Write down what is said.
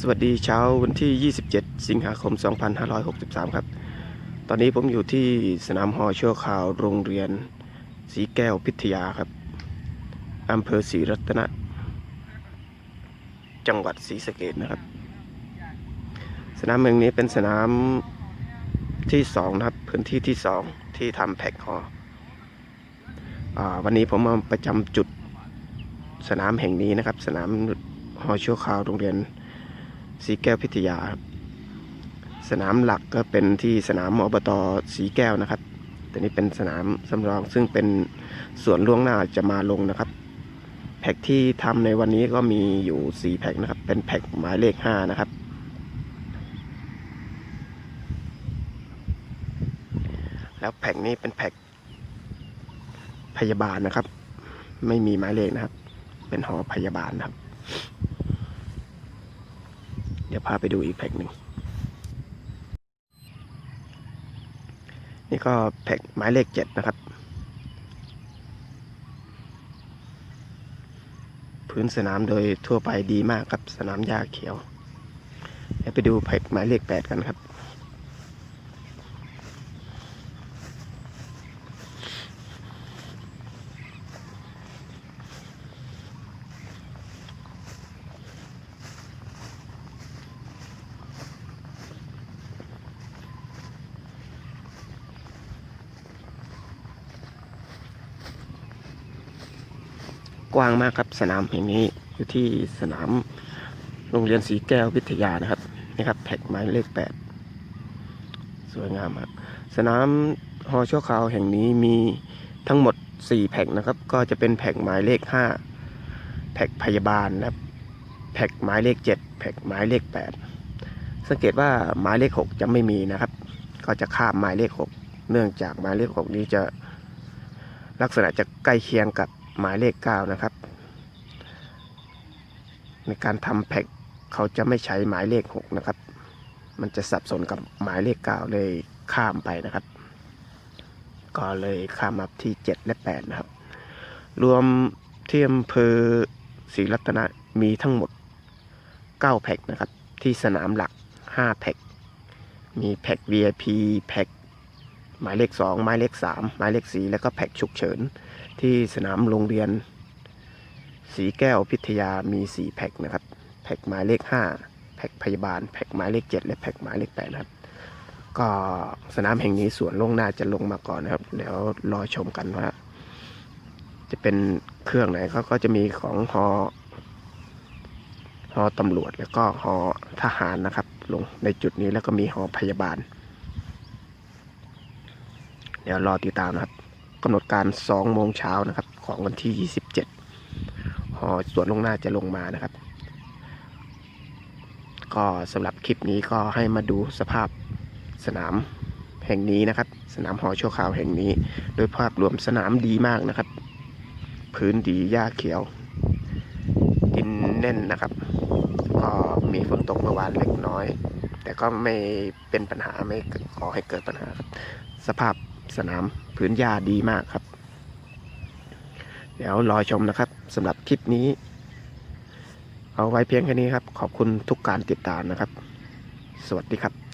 สวัสดีเช้าวันที่ 27 สิงหาคม 2563 ครับ ตอนนี้ผมอยู่ที่สนามหอชั่วคราวโรงเรียนสีแก้วพิทยาครับ อำเภอศรีรัตนะ จังหวัดศรีสะเกดนะครับ สนามเมืองนี้เป็นสนามที่สองนะครับ พื้นที่ที่สองที่ทำแพ็กหออวันนี้ผมมาประจำจุดสนามแห่งนี้นะครับ สนามหอชั่วคราวโรงเรียน สีแก้วพิทยาครับสนามหลักก็เป็นที่สนามอบตสีแก้วนะครับแต่นี้เป็นสนามสำรองซึ่งเป็นส่วนล่วงหน้าจะมาลงนะครับ แพ็กที่ทำในวันนี้ก็มีอยู่ 4 แพ็กนะครับ เป็นแพ็กหมายเลข 5 นะครับ แล้วแพ็กนี้เป็นแพ็กพยาบาลนะครับ ไม่มีหมายเลขนะครับ เป็นหอพยาบาลนะครับ เดี๋ยวพาไปดูอีกแพ็คหนึ่ง นี่ก็แพ็คหมายเลขเจ็ดนะครับ พื้นสนามโดยทั่วไปดีมากครับ สนามหญ้าเขียว เดี๋ยวไปดูแพ็คหมายเลขแปดกันครับ กว้างมากครับ สนามแห่งนี้อยู่ที่สนามโรงเรียนสีแก้ววิทยานะครับนี่ครับแพ็กหมายเลขแปดสวยงามครับสนามหอชั่วคราวแห่งนี้มีทั้งหมด 4 แพ็กนะครับ ก็จะเป็นแพ็กหมายเลข 5 แพ็กพยาบาลและแพ็กหมายเลข 7 แพ็กหมายเลข 8 สังเกตว่าหมายเลข 6 จะไม่มีนะครับ ก็จะข้ามหมายเลข 6 เนื่องจากหมายเลข 6 นี้จะลักษณะจะใกล้เคียงกับ หมายเลข 9 นะครับ ในการทำแพ็กเขาจะไม่ใช้หมายเลข 6 นะครับ มันจะสับสนกับหมายเลข 9 เลยข้ามไปนะครับ ก็เลยข้ามมาที่ 7 และ 8 นะครับ รวมที่อำเภอศรีรัตนะมีทั้งหมด 9 แพ็กนะครับ ที่สนามหลัก 5 แพ็กมีแพ็ก VIP แพ็ก หมายเลข 2 หมายเลข 3 หมายเลข 4 แล้วก็แพ็กฉุกเฉิน ที่สนามโรงเรียนสีแก้วพิทยามี 4 แพ็กนะครับ แพ็กหมายเลข 5 แพ็กพยาบาล แพ็กหมายเลข 7 และแพ็กหมายเลข8นะครับ ก็สนามแห่งนี้ส่วนล่วงหน้าจะลงมาก่อนนะครับเดี๋ยวรอชมกันว่า จะเป็นเครื่องไหนเขาก็จะมีของฮอฮอตำรวจแล้วก็ฮอทหารนะครับ ลงในจุดนี้แล้วก็มีฮอพยาบาล เดี๋ยวรอติดตามนะครับกำหนดการ2โมงเช้านะครับ ของวันที่ 27หอสวนลงหน้าจะลงมานะครับ ก็สำหรับคลิปนี้ก็ให้มาดูสภาพสนามแห่งนี้นะครับ สนามหอชั่วคราวแห่งนี้ โดยภาพรวมสนามดีมากนะครับ พื้นดีหญ้าเขียว ดินแน่นนะครับ ก็มีฝนตกเมื่อวานเล็กน้อย แต่ก็ไม่เป็นปัญหาไม่ขอให้เกิดปัญหาครับสภาพ สนามพื้นหญ้าดีมากครับ เดี๋ยวรอชมนะครับสำหรับคลิปนี้ เอาไว้เพียงแค่นี้ครับ ขอบคุณทุกการติดตามนะครับ สวัสดีครับ